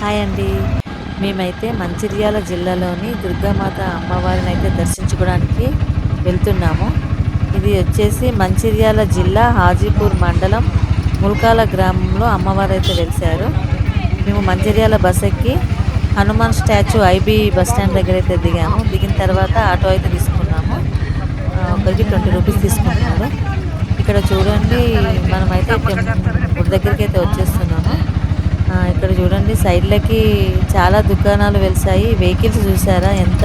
Hi అండి మేమైతే మంచిర్యాల జిల్లాలోని దుర్గామాత అమ్మవారిని అయితే దర్శించుకోవడానికి వెళ్తున్నాము. ఇది వచ్చేసి మంచిర్యాల జిల్లా హాజీపూర్ మండలం ముల్కాల గ్రామంలో అమ్మవారు అయితే వెలిశారు. మేము మంచిర్యాల బస్ ఎక్కి Hanuman statue IB bus stand దగ్గర అయితే దిగాము. దిగిన తర్వాత ఆటో అయితే తీసుకున్నాము. ఒకరికి ట్వంటీ రూపీస్ తీసుకుంటున్నారు ఇక్కడ చూడండి మనమైతే గుడి దగ్గరికి అయితే వచ్చేస్తున్నాము ఇక్కడ చూడండి సైడ్లకి చాలా దుకాణాలు వెలిసాయి. వెహికల్స్ చూసారా? ఎంత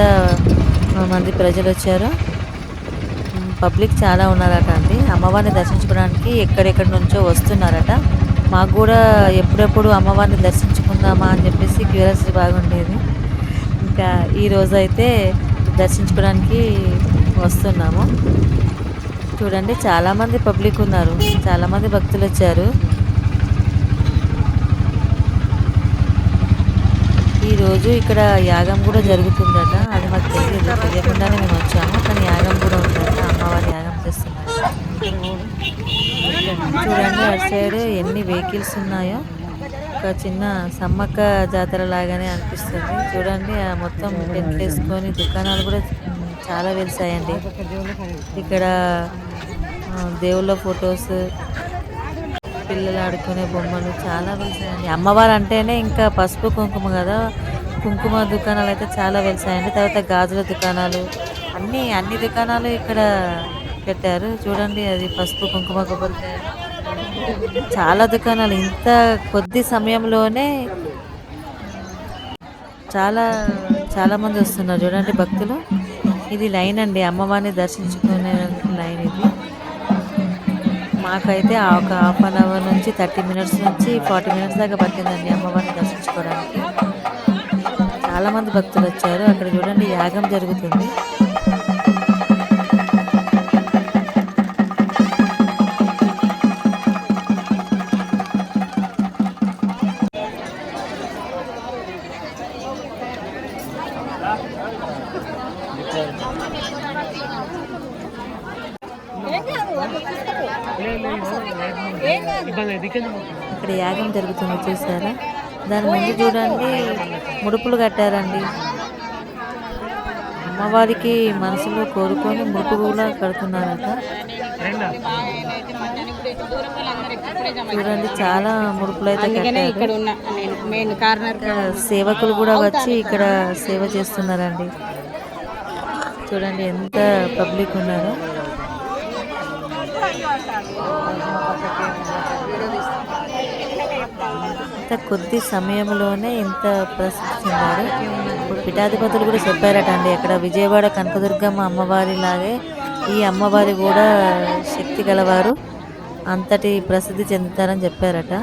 మంది ప్రజలు వచ్చారో. పబ్లిక్ చాలా ఉన్నారట అండి. అమ్మవారిని దర్శించుకోవడానికి ఎక్కడెక్కడి నుంచో వస్తున్నారట. మాకు కూడా ఎప్పుడెప్పుడు అమ్మవారిని దర్శించుకుందామా అని చెప్పేసి క్యూరియాసిటీ బాగుండేది ఇంకా ఈరోజు అయితే దర్శించుకోవడానికి వస్తున్నాము. చూడండి చాలామంది పబ్లిక్ ఉన్నారు. చాలామంది భక్తులు వచ్చారు. ఈ రోజు ఇక్కడ యాగం కూడా జరుగుతుందట. అది మాకు తెలియదు. తెలియకుండానే మేము వచ్చాము. కానీ యాగం కూడా ఉందట. అమ్మవారి యాగం చేస్తున్నారు. చూడండి అటు సైడ్ ఎన్ని వెహికల్స్ ఉన్నాయో. ఒక చిన్న సమ్మక్క జాతర లాగానే అనిపిస్తుంది. చూడండి ఆ మొత్తం టెంట్ వేసుకొని దుకాణాలు కూడా చాలా వెలిసాయండి. ఇక్కడ దేవుళ్ళ ఫొటోస్ పిల్లలు ఆడుకునే బొమ్మలు చాలా వెలిసాయండి. అమ్మవారు అంటేనే ఇంకా పసుపు కుంకుమ కదా. కుంకుమ దుకాణాలు అయితే చాలా వెలిసాయండి. తర్వాత గాజుల దుకాణాలు. అన్ని అన్ని దుకాణాలు ఇక్కడ పెట్టారు. చూడండి అది పసుపు కుంకుమ కొబ్బరికాయ. చాలా దుకాణాలు. ఇంత కొద్ది సమయంలోనే చాలా చాలా మంది వస్తున్నారు. చూడండి భక్తులు. ఇది లైన్ అండి. అమ్మవారిని దర్శించుకునే లైన్ ఇది. మాకైతే ఒక హాఫ్ అన్ అవర్ నుంచి థర్టీ మినిట్స్ నుంచి ఫార్టీ మినిట్స్ దాకా పట్టిందండి అమ్మవారిని దర్శించుకోవడానికి. చాలా మంది భక్తులు వచ్చారు. అక్కడ చూడండి యాగం జరుగుతుంది. ఇక్కడ యాగం జరుగుతుంది చూసారా? దాని ముందు చూడండి ముడుపులు కట్టారండి. అమ్మవారికి మనసులో కోరుకొని ముడుపు కూడా కడుతున్నారట. చూడండి చాలా ముడుపులు అయితే ఇక్కడ సేవకులు కూడా వచ్చి ఇక్కడ సేవ చేస్తున్నారండి. చూడండి ఎంత పబ్లిక్ ఉన్నారు. ఇంత కొద్ది సమయంలోనే ఇంత ప్రసిద్ధి చెందారు ఇప్పుడు పీఠాధిపతులు కూడా చెప్పారట అండి అక్కడ విజయవాడ కనకదుర్గమ్మ అమ్మవారి లాగే ఈ అమ్మవారి కూడా శక్తి గలవారు. అంతటి ప్రసిద్ధి చెందుతారని చెప్పారట.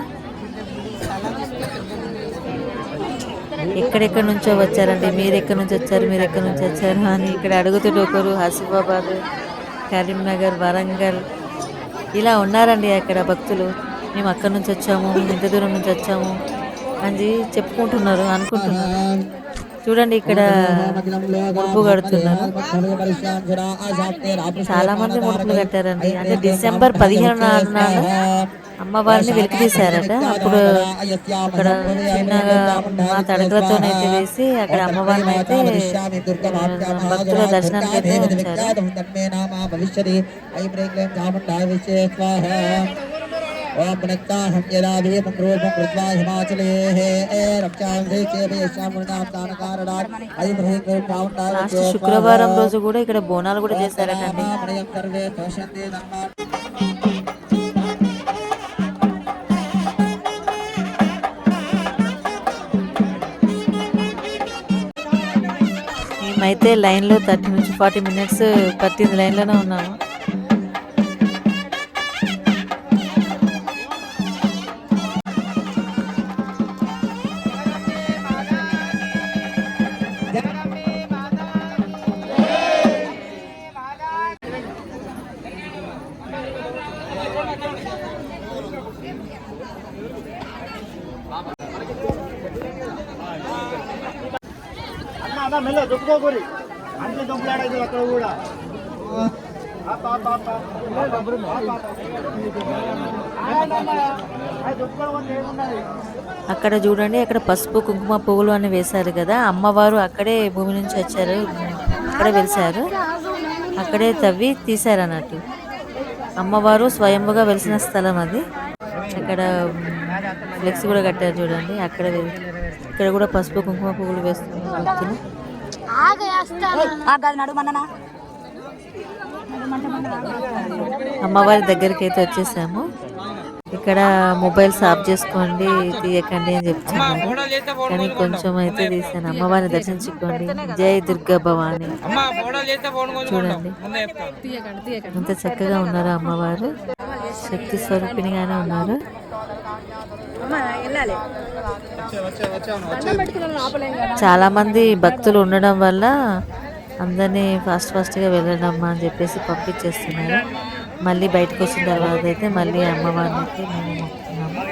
ఎక్కడెక్కడి నుంచో వచ్చారండి? మీరు ఎక్కడి నుంచి వచ్చారు? మీరు ఎక్కడి నుంచి వచ్చారు? అని ఇక్కడ అడుగుతుంటే ఒకరు హసిఫాబాద్ కరీంనగర్ వరంగల్ ఇలా ఉన్నారండి అక్కడ భక్తులు. మేము అక్కడి నుంచి వచ్చాము మేము ఇంత దూరం నుంచి వచ్చాము అని చెప్పుకుంటున్నారు అనుకుంటున్నారు. చూడండి ఇక్కడ ముడుపు కడుతున్నారు. చాలా మంది ముడుపులు కట్టారండి. అంటే డిసెంబర్ పదిహేను నాడు నాడు అమ్మవారిని వెలికి తీశారట అప్పుడు అక్కడ చిన్నగా మా తడకలతోనైతే వేసి అక్కడ అమ్మవారిని అయితే భక్తుల దర్శనానికి అయితే ఉంచారు. రక్షాం శ్రీచేపయశ్యామునాం దానకారణాత్ ఐం హ్రీం లాస్ట్ శుక్రవారం రోజు కూడా ఇక్కడ బోనాలు కూడా చేశారటండి. మేమైతే లైన్లో థర్టీ నుంచి ఫార్టీ మినిట్స్ ప్రతి లైన్లోనే ఉన్నాము అన్న మెల్ల దొప్పుకోకూరి అంతే దొప్పులాడైతే అక్కడ కూడా. అక్కడ చూడండి అక్కడ పసుపు కుంకుమ పువ్వులు అని వేశారు కదా. అమ్మవారు అక్కడే భూమి నుంచి వచ్చారు. అక్కడే వెలిసారు అక్కడే తవ్వి తీశారు అన్నట్టు అమ్మవారు స్వయంగా వెలిసిన స్థలం అది. అక్కడ ఫ్లెక్స్ కూడా కట్టారు చూడండి. అక్కడ ఇక్కడ కూడా పసుపు కుంకుమ పువ్వులు వేస్తున్నారు భక్తులు. అమ్మవారి దగ్గరికి అయితే వచ్చేసాము. ఇక్కడ మొబైల్స్ ఆఫ్ చేసుకోండి తీయకండి అని చెప్తున్నారు కానీ కొంచెం అయితే తీసాను అమ్మవారిని దర్శించుకోండి. జై దుర్గా భవాని. చూడండి. ఎంత చక్కగా ఉన్నారు అమ్మవారు. శక్తి స్వరూపిణిగానే ఉన్నారు. చాలా మంది భక్తులు ఉండడం వల్ల అందరినీ ఫాస్ట్ ఫాస్ట్గా వెళ్ళడమ్మా అని చెప్పేసి పంపించేస్తున్నారు. మళ్ళీ బయటకు వచ్చిన తర్వాత అయితే మళ్ళీ అమ్మవారిని మేము మొక్కుతున్నాము.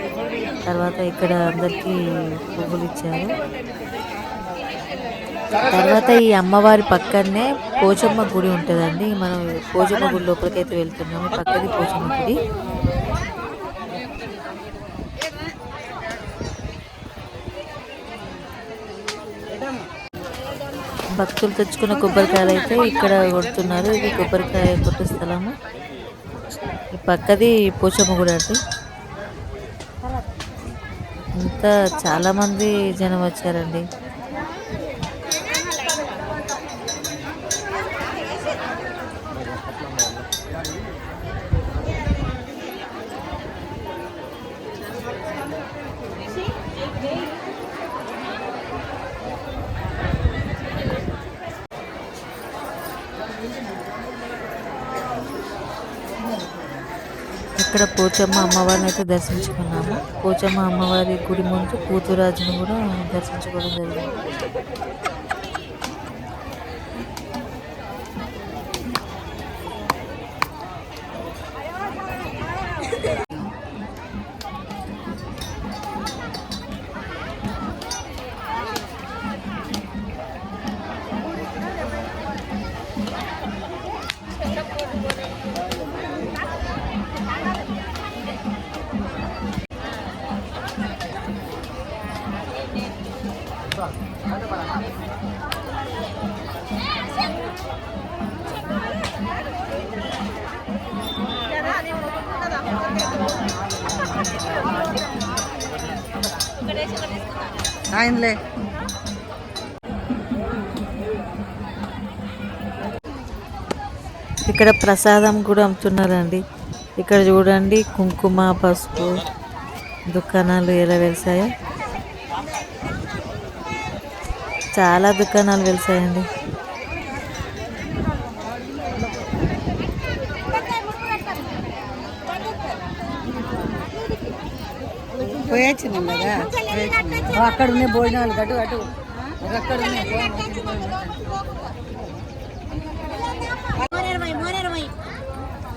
తర్వాత ఇక్కడ అందరికీ పువ్వులు ఇచ్చారు. తర్వాత ఈ అమ్మవారి పక్కనే పోచమ్మ గుడి ఉంటుందండి. మనం పోచమ్మ గుడి లోపలికి అయితే వెళ్తున్నాము. పక్కది పోచమ్మ గుడి. భక్తులు తెచ్చుకున్న కొబ్బరికాయలు అయితే ఇక్కడ కొడుతున్నారు. ఇది కొబ్బరికాయ కొట్టే స్థలము. ఈ పక్కది పోచమ్మ గుడి అండి. ఇంకా చాలా మంది జనం వచ్చారండి. ఇక్కడ పోచమ్మ అమ్మవారిని అయితే దర్శించుకున్నాము. పోచమ్మ అమ్మవారి గుడి ముందు కూతురాజును కూడా దర్శించుకోవడం జరిగింది. ఆయనలే. ఇక్కడ ప్రసాదం కూడా అమ్ముతున్నారండి. ఇక్కడ చూడండి కుంకుమ పసుపు దుకాణాలు ఎలా వెలిసాయో. చాలా దుకాణాలు వెలిసాయండి. పోయొచ్చినాం కదా అక్కడ ఉన్నాయి భోజనాలు అటు అటు. అక్కడ ఉన్నాయి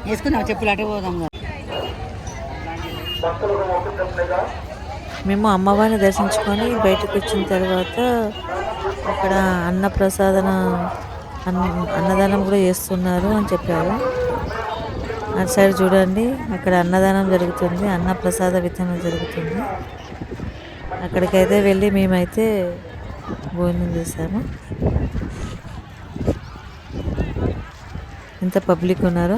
వేసుకున్నాం చెప్పులు అటు పోదాం కదా. మేము అమ్మవారిని దర్శించుకొని బయటకు వచ్చిన తర్వాత అక్కడ అన్న ప్రసాదన అన్న అన్నదానం కూడా చేస్తున్నారు అని చెప్పారు. అటు సైడ్ చూడండి అక్కడ అన్నదానం జరుగుతుంది అన్న ప్రసాద వితరణ జరుగుతుంది. అక్కడికైతే వెళ్ళి మేమైతే భోజనం చేసాము. ఎంత పబ్లిక్ ఉన్నారో?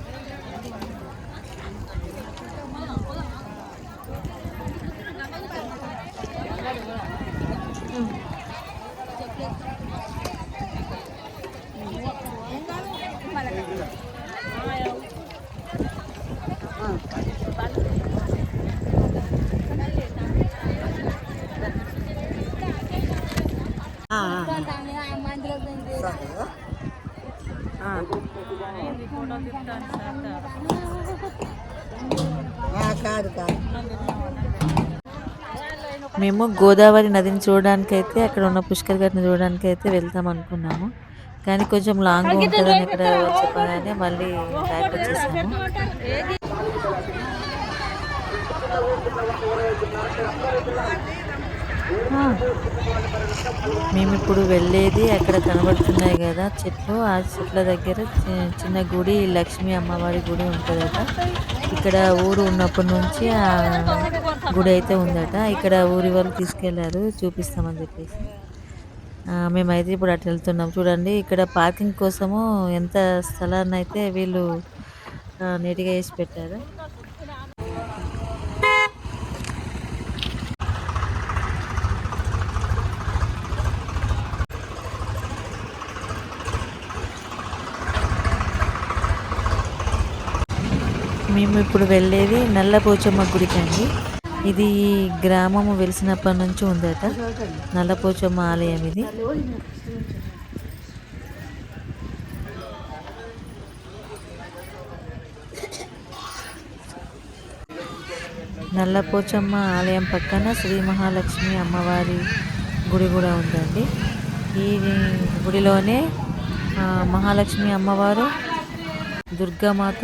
కాదు కాదు. మేము గోదావరి నదిని చూడడానికి అయితే అక్కడ ఉన్న పుష్కర్ ఘాట్ని చూడడానికి అయితే వెళ్తాం అనుకున్నాము. కానీ కొంచెం లాంగ్ ఉంటుందని ఇక్కడ చెప్పగానే మళ్ళీ బ్యాక్ వచ్చేసాము. ఆ, మేము ఇప్పుడు వెళ్ళేది అక్కడ కనబడుతున్నాయి కదా చెట్లు. ఆ చెట్ల దగ్గర చి- చిన్న గుడి లక్ష్మీ అమ్మవారి గుడి ఉంటుందట. ఇక్కడ ఊరు ఉన్నప్పటి నుంచి ఆ గుడి అయితే ఉందట. ఇక్కడ ఊరి వాళ్ళు తీసుకెళ్ళారు చూపిస్తామని చెప్పేసి. మేమైతే ఇప్పుడు అటు వెళ్తున్నాం. చూడండి ఇక్కడ పార్కింగ్ కోసము ఎంత స్థలాన్ని అయితే వీళ్ళు నీట్గా వేసి పెట్టారు. మేము ఇప్పుడు వెళ్ళేది నల్లపోచమ్మ గుడికి అండి. ఇది గ్రామము వెలిసినప్పటి నుంచి ఉందట. నల్లపోచమ్మ ఆలయం ఇది. నల్లపోచమ్మ ఆలయం పక్కన శ్రీ మహాలక్ష్మి అమ్మవారి గుడి కూడా ఉందండి. ఈ గుడిలోనే మహాలక్ష్మి అమ్మవారు దుర్గామాత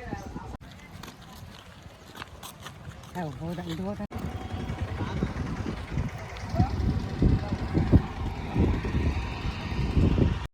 还有好多，你多的。